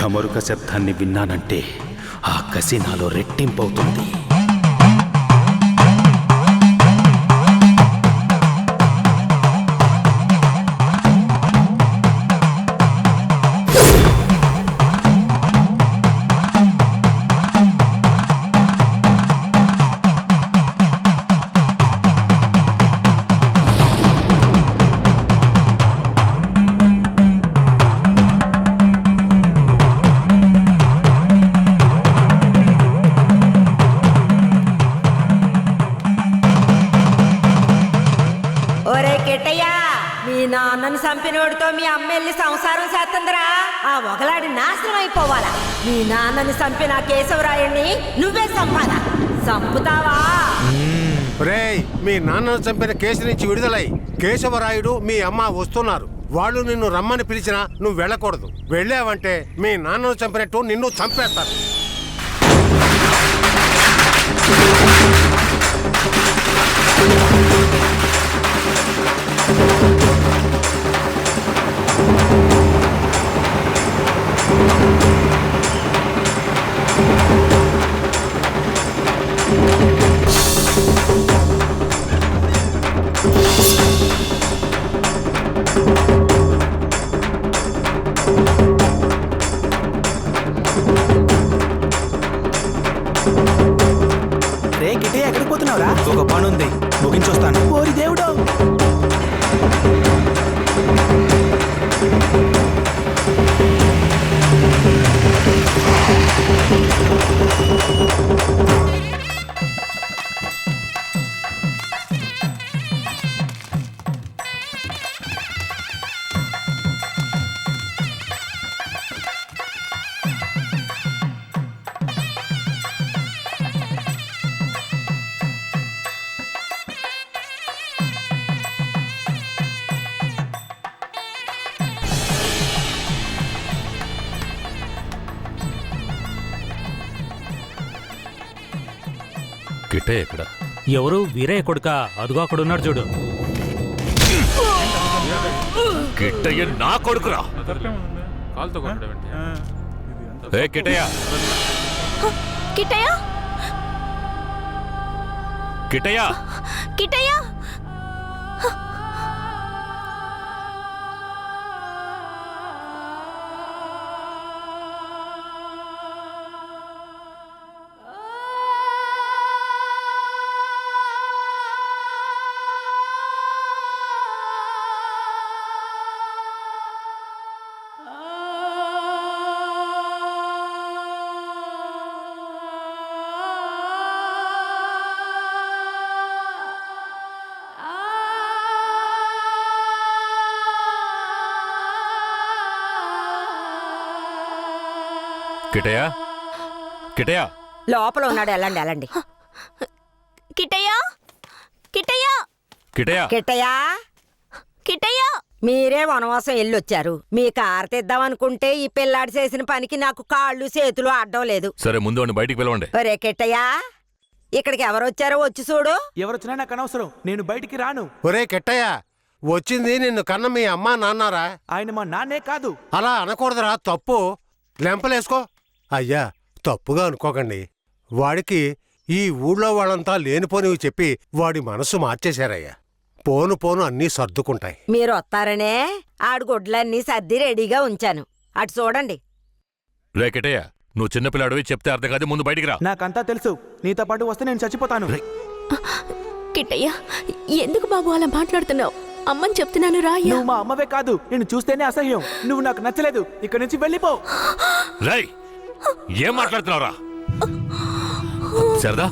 ఢమరుక శబ్దాన్ని విన్నానంటే ఆ కసి నాలో రెట్టింపవుతుంది. చంపినోడితో మీ అమ్మ వెళ్ళి సంసారం చేస్తుందిరా. ఆ ఒకలాడి నాశనం అయిపోవాలా. మీ నాన్నని చంపిన కేశవరాయుణ్ణి నువ్వే చంపాలా. చంపుతావా? రేయ్ మీ నాన్నను చంపిన కేసు నుంచి విడుదలై కేశవరాయుడు మీ అమ్మ వస్తున్నారు. వాళ్ళు నిన్ను రమ్మని పిలిచినా నువ్వు వెళ్ళకూడదు. వెళ్ళావంటే మీ నాన్నను చంపినట్టు నిన్ను చంపేస్తారు. రే కిట్టే ఎక్కడ ఎవరు? వీరయ్య కొడుక. అదుగో అక్కడ ఉన్నాడు చూడు. కిట్టయ్య నా కొడుకురా. ఏ కిట్టయ్య. కిట్టయ్య? కిట్టయ్య. కిట్టయ్య? కిట్టయ్య కిట్టయ్య లోపల ఉన్నాడు వెళ్ళండి వెళ్ళండి. కిట్టయ్య కిట్టయ్య కిట్టయ్య కిట్టయ్యా కిట్టయ్య మీరే వనవాసం వెళ్ళొచ్చారు. మీ కారు తెద్దామనుకుంటే ఈ పిల్లాడు చేసిన పనికి నాకు కాళ్ళు చేతులు అడ్డం లేదు. సరే ముందు వాడిని బయటికి పిలవండి. ఒరే కిట్టయ్యా ఇక్కడికి ఎవరొచ్చారో వచ్చి చూడు. ఎవరొచ్చినా నాకు అనవసరం. నేను బయటికి రాను. ఒరే కెట్టయ్య వచ్చింది నిన్ను కన్న మీ అమ్మ నాన్నారా? ఆయన మా నాన్నే కాదు. అలా అనకూడదురా తప్పు. లెంపలేసుకో. అయ్యా తప్పుగా అనుకోకండి. వాడికి ఈ ఊళ్ళో వాళ్ళంతా లేనిపోనివి చెప్పి వాడి మనసు మార్చేశారయ్యా. పోను పోను అన్నీ సర్దుకుంటాయి. మీరు వస్తారనే? ఆడు గుడ్లన్నీ సర్ది రెడీగా ఉంచాను. అటు చూడండి. రే కిట్టయ్య నువ్వు చిన్నపిల్లాడివి చెప్తే అర్థం కాదు ముందు బయటికి రా. నాకంతా తెలుసు. నీతో పాటు వస్తే నేను చచ్చిపోతాను. కిట్టయ్య ఎందుకు బాబు అలా మాట్లాడుతున్నావు? అమ్మని చెప్తున్నాను రాయ్యా నువ్వు మా అమ్మవే కాదు నేను చూస్తేనే అసహ్యం. నువ్వు నాకు నచ్చలేదు. ఇక్కడి నుంచి వెళ్ళిపో. రేయ్ ఏం మాట్లాడుతున్నావురా? సరదా?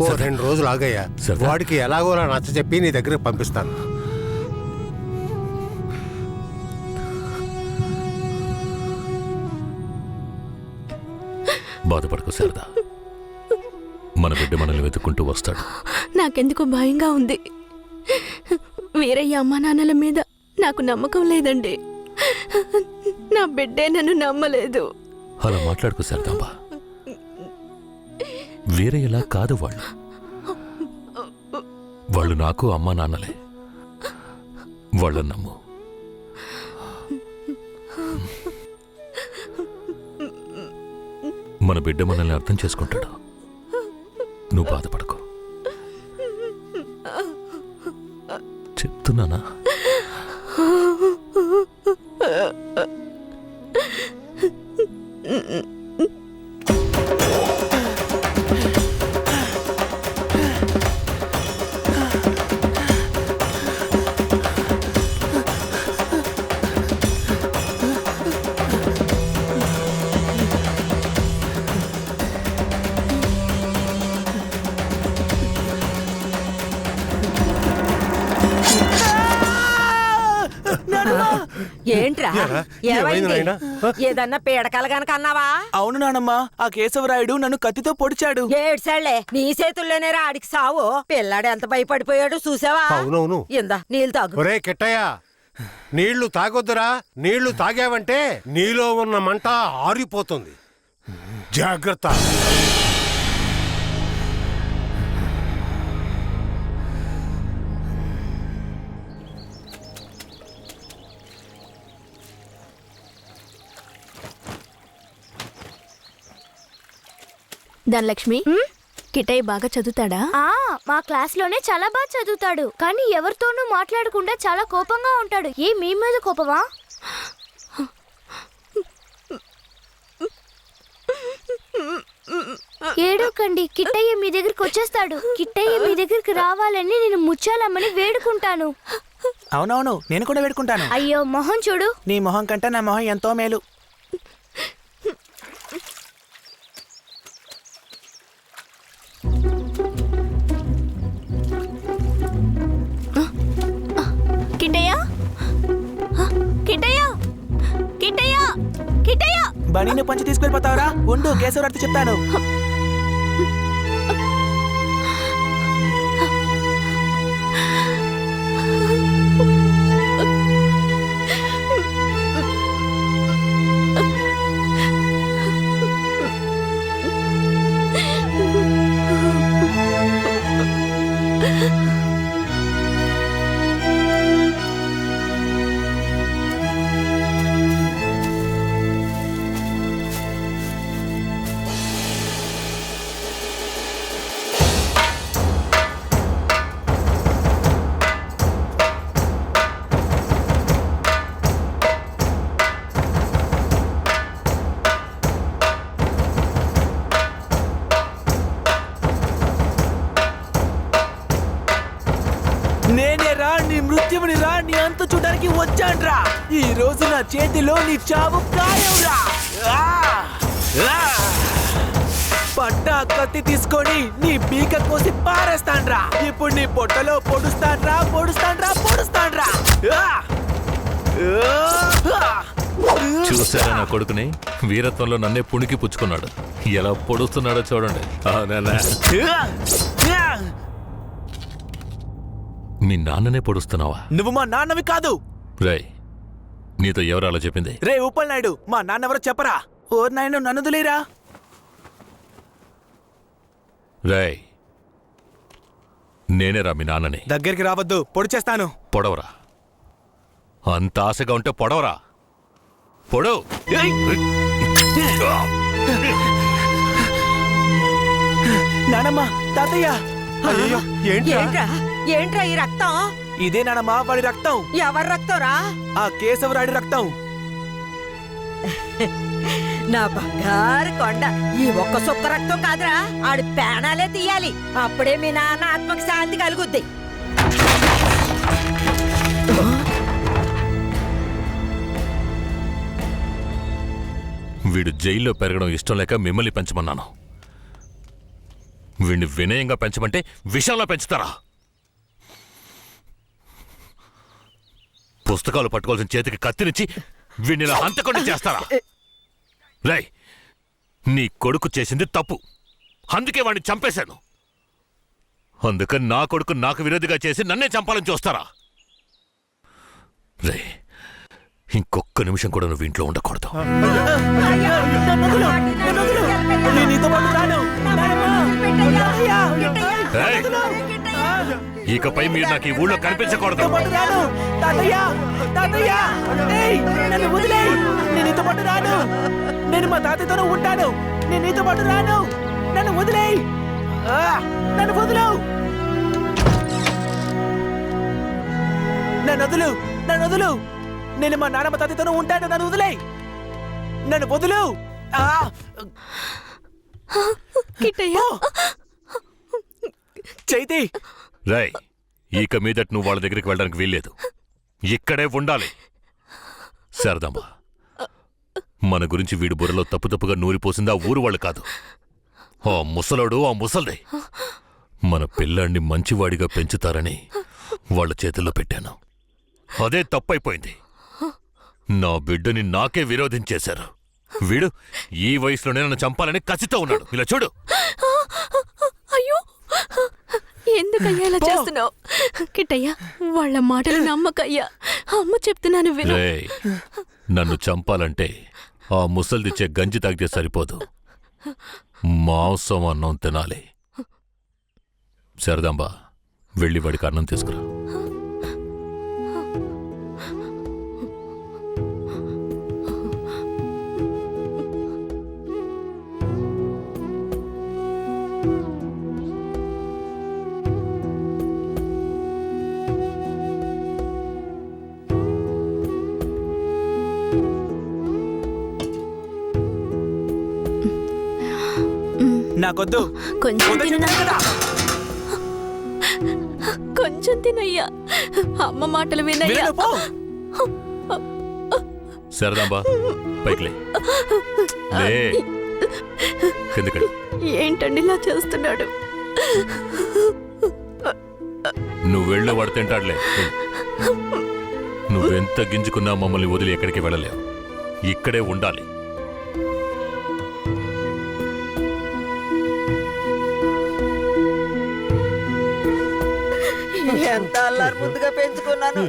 ఓ రెండు రోజులు ఆగయ్యా. సరదా. వాడికి ఎలాగోలా నచ్చ చెప్పి నీ దగ్గరికి పంపిస్తాను. బాధపడకు శారదా మన బిడ్డ మనల్ని వెతుక్కుంటూ వస్తాడు. నాకెందుకో భయంగా ఉంది. వీరయ్య అమ్మా నాన్నల మీద నాకు నమ్మకం లేదండి. నా బిడ్డే నన్ను నమ్మలేదు. అలా మాట్లాడుకో శారదాంబా. వేరే ఎలా కాదు వాళ్ళు. వాళ్ళు నాకు అమ్మా నాన్నలే. వాళ్ళని నమ్ము. మన బిడ్డ మనల్ని అర్థం చేసుకుంటాడు. నువ్వు బాధపడ ఏంట్రా ఏరా? ఏమైంది? ఏమైంది నాయనా? హ? ఏదన్నా పీడకలు గనక అన్నావా? అవును నానమ్మ ఆ కేశవరాయుడు నన్ను కత్తితో పొడిచాడు. ఏడ్సాళ్ళే నీ చేతుల్లోనే ఆడికి సావు. పిల్లాడు ఎంత భయపడిపోయాడు చూసావా? అవునవును. ఇందా నీళ్ళు తాగు. ఒరే కిట్టయ్య నీళ్ళు తాగొద్దురా. నీళ్ళు తాగావంటే నీలో ఉన్న మంట ఆరిపోతుంది. జాగ్రత్త. ధనలక్ష్మి కిటై బాగా చదువుతాడా? ఆ మా క్లాస్లోనే చాలా బాగా చదువుతాడు. కానీ ఎవరితోనూ మాట్లాడకుండా చాలా కోపంగా ఉంటాడు. ఏ మీ మీద కోపమా? ఏడోకండి కిట్టయ్య మీ దగ్గరికి వచ్చేస్తాడు. కిట్టయ్య మీ దగ్గరికి రావాలని నేను ముచ్చాలమ్మని వేడుకుంటాను. అవునవును నేను కూడా వేడుకుంటాను. అయ్యో మొహం చూడు. నీ మొహం కంటే నా మొహం ఎంతో మేలు. కిటయ్య బనీని పంచి తీసుకెళ్ళిపోతావరా? ఉండు కేశవరాడితో చెప్తాను. నేనే రా నీ మృత్యువుని రా నీ అంత చూడడానికి వచ్చాన్రా. ఈ రోజు నా చేతిలో నీ చావు ఖాయంరా! ఆ! పట్టా కత్తి తీసుకొని నీ పీక కోసి పారేస్తాన్రా. ఇప్పుడు నీ పొట్టలో పొడుస్తాన్రా పొడుస్తాన్రా పొడుస్తాన్రా! చూసారా నా కొడుకుని? వీరత్వంలో నన్నే పుణికి పుచ్చుకున్నాడు. ఎలా పొడుస్తున్నాడో చూడండి. అవునా మీ నాన్ననే పొడుస్తున్నావా? నువ్వు మా నాన్నవి కాదు. రేయ్ నీతో ఎవరు అలా చెప్పింది? రే ఉప్పల్ నాయుడు మా నాన్నెవరో చెప్పరా? ఓ నాయన నన్నుదులేరా రేయ్ నేనేరా మీ నాన్నని. దగ్గరికి రావద్దు పొడి చేస్తాను. పొడవరా. అంత ఆశగా ఉంటే పొడవరా. పొడవు నానమ్మ తాతయ్య అయ్యో ఏంట్రా? ఏంట్రా? ఏంట్రా ఈ రక్తం? ఇదే నానమ్మ వాడి రక్తం. ఎవరి రక్తంరా? ఆ కేశవరాడి రక్తం. నా బంగారు కొండ. ఈ ఒక్క సుక్క రక్తం కాదురా ఆడి పేణాలే తీయాలి. అప్పుడే మీ నాన్న ఆత్మకి శాంతి కలుగుద్ది. వీడు జైల్లో పెరగడం ఇష్టం లేక మిమ్మల్ని పెంచమన్నాను. వీణ్ణి వినయంగా పెంచమంటే విషయంలో పెంచుతారా? పుస్తకాలు పట్టుకోవాల్సిన చేతికి కత్తినిచ్చి వీణ్ణి హంతకుండా చేస్తారా? రై నీ కొడుకు చేసింది తప్పు. అందుకే వాడిని చంపేశాను. అందుకని నా కొడుకు నాకు విరోధిగా చేసి నన్నే చంపాలని చూస్తారా? రే ఇంకొక్క నిమిషం కూడా నువ్వు ఇంట్లో ఉండకూడదు. ఇకపై మీరు నాకు ఈ ఊళ్ళో కనిపించకూడదు. నన్ను వదిలేయ్. నేను నీతో పాటు రాను. నేను మా తాతయ్యతోనే ఉంటాను. నేను నీతో పాటు రాను. నన్ను వదిలేయ్. ఆ, నన్ను వదులు నన్ను వదులు నన్ను వదులు. నేను మా నాన్నమ్మ తాతయ్యతోనే ఉంటాను. నన్ను వదిలేయ్. నన్ను వదులు. ఆ, కిట్టయ్య. చైతి. రై ఇక మీదట నువ్వు వాళ్ళ దగ్గరికి వెళ్ళడానికి వీల్లేదు. ఇక్కడే ఉండాలి. శారదమ్మా మన గురించి వీడి బుర్రలో తప్పు తప్పుగా నూరిపోసింది ఆ ఊరు వాళ్ళు కాదు. ఆ ముసలోడు ఆ ముసల్దే. మన పిల్లాన్ని మంచివాడిగా పెంచుతారని వాళ్ళ చేతుల్లో పెట్టాను. అదే తప్పైపోయింది. నా బిడ్డని నాకే విరోధించేశారు. వీడు ఈ వయసులోనే నన్ను చంపాలని కసితో ఉన్నాడు. ఇలా చూడు. ఎందుకయ్యా ఇలా చేస్తున్నావు? కిట్టయ్య వాళ్ళ మాటలు నమ్మకయ్యా. అమ్మ చెప్తున్నాను విను. రేయ్ నన్ను చంపాలంటే ఆ ముసల్దిచ్చే గంజి తాగితే సరిపోదు. మాంసం అన్నం తినాలి. శారదాంబ వెళ్ళి వాడికి అన్నం తీసుకురా. నాకొద్దు. కొంచెం తిను కదా. కొంచెం తినయ్యా. అమ్మ మాటలు వినయ్యా. కిందకి ఏంటండి ఇలా చేస్తున్నాడు? నువ్వు వెళ్ళే వాడు తింటాడులే. నువ్వెంత గింజుకున్నా మమ్మల్ని వదిలి ఎక్కడికి వెళ్ళలేవు. ఇక్కడే ఉండాలి. ఎంత అల్లారు ముద్దుగా పెంచుకున్నాను.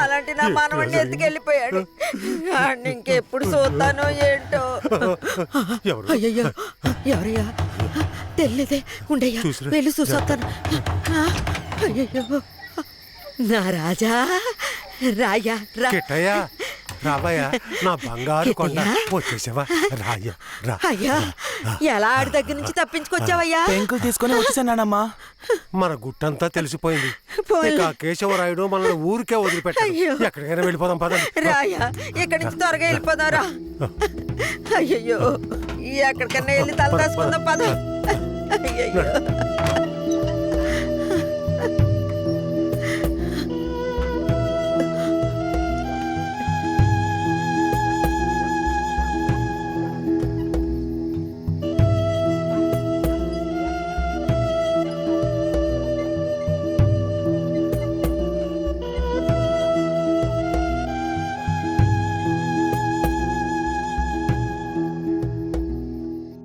అలాంటి నా మనవడిని ఎత్తుకెళ్ళిపోయాడు. ఆడిని ఇంకెప్పుడు చూస్తానో ఏంటో. ఎవరు? అయ్యయ్యో ఎవరయ్యా? తెలియదే ఉండయ్యా. వెళ్ళి చూసొస్తాను. అయ్యయ్యో. నా రాజా రాయా రా. కిట్టయ్యా రావయ్యా నా బంగారు కొండ? వచ్చేసావా? రాయ్యా రా. అయ్యా ఎలా ఆడి దగ్గర నుంచి తప్పించుకొచ్చావయ్యా? పెంకులు తీసుకొని వచ్చేసానమ్మా మన గుట్టంతా తెలిసిపోయింది. ఇక కేశవరాయుడు మనల్ని ఊరికే వదిలిపెట్టాడు. అయ్యో. ఎక్కడికైనా వెళ్ళిపోదాం పదండి. రాయా ఇక్కడి నుంచి త్వరగా వెళ్ళిపోదారా అయ్యయ్యో ఎక్కడికన్నా వెళ్ళి తల దాచుకుందాం పద. అయ్యయ్యో.